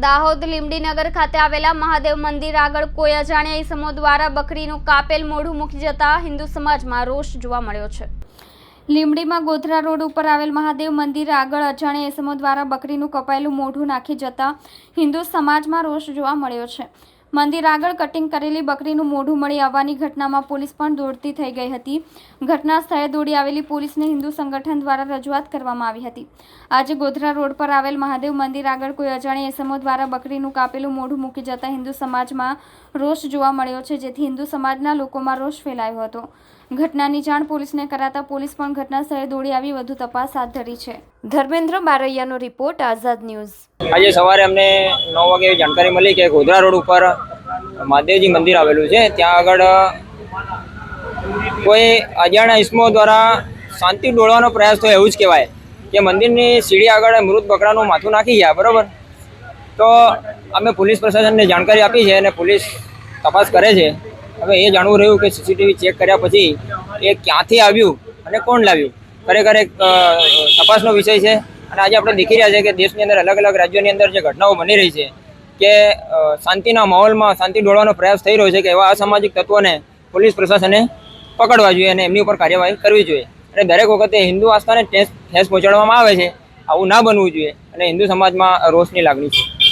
દાહોદ લીમડીનગર ખાતે આવેલા મહાદેવ મંદિર આગળ કોઈ અજાણ્યા ઇસમો દ્વારા બકરીનું કાપેલ મોઢું મૂકી જતા હિન્દુ સમાજમાં રોષ જોવા મળ્યો છે. લીમડીમાં ગોધરા રોડ ઉપર આવેલ મહાદેવ મંદિર આગળ અજાણ્યા ઇસમો દ્વારા બકરીનું કપાયેલું મોઢું નાખી જતા હિન્દુ સમાજમાં રોષ જોવા મળ્યો છે. મંદિર આગળ કટિંગ કરેલી બકરીનું મોઢું મળી આવવાની ઘટનામાં પોલીસ પણ દોડતી થઈ ગઈ હતી. ઘટના સ્થળે દોડી આવેલી પોલીસને હિન્દુ સંગઠન દ્વારા રજૂઆત કરવામાં આવી હતી. આજે ગોધરા રોડ પર આવેલ મહાદેવ મંદિર આગળ કોઈ અજાણ્યા એસમો દ્વારા બકરીનું કાપેલું મોઢું મૂકી જતા હિન્દુ સમાજમાં રોષ જોવા મળ્યો છે, જેથી હિન્દુ સમાજના લોકોમાં રોષ ફેલાયો હતો. ઘટનાની જાણ પોલીસને કરાતા પોલીસ પણ ઘટના સ્થળે દોડી આવી, વધુ તપાસ હાથ ધરી છે. ધર્મેન્દ્ર બારૈયાનો રિપોર્ટ આઝાદ ન્યૂઝ. આજે સવારે અમને નવ વાગે એવી જાણકારી મળી કે ગોધરા રોડ ઉપર મહાદેવજી મંદિર આવેલું છે. ત્યાં આગળ, કોઈ અજાણ્યા ઇસમો દ્વારા શાંતિ ડોળવાનો પ્રયાસ થયો એવું જ કહેવાય કે મંદિરની સીડી આગળ મૃત બકરાનું માથું નાખી ગયા, બરાબર? તો અમે પોલીસ પ્રશાસનને જાણકારી આપી છે અને પોલીસ તપાસ કરે છે. હવે એ જાણવું રહ્યું કે સીસીટીવી ચેક કર્યા પછી એ ક્યાંથી આવ્યું અને કોણ લાવ્યું? ખરેખર એક તપાસનો વિષય છે. અને આજે આપણે દેખી રહ્યા છે કે દેશની અંદર અલગ અલગ રાજ્યોની અંદર જે ઘટનાઓ બની રહી છે કે શાંતિના માહોલમાં શાંતિ ડોળવાનો પ્રયાસ થઈ રહ્યો છે કે એવા અસામાજિક તત્વોને પોલીસ પ્રશાસને પકડવા જોઈએ અને એમની ઉપર કાર્યવાહી કરવી જોઈએ. અને દરેક વખતે હિન્દુ આસ્થાને ઠેસ પહોંચાડવામાં આવે છે. આવું ના બનવું જોઈએ અને હિન્દુ સમાજમાં રોષની લાગણી છે.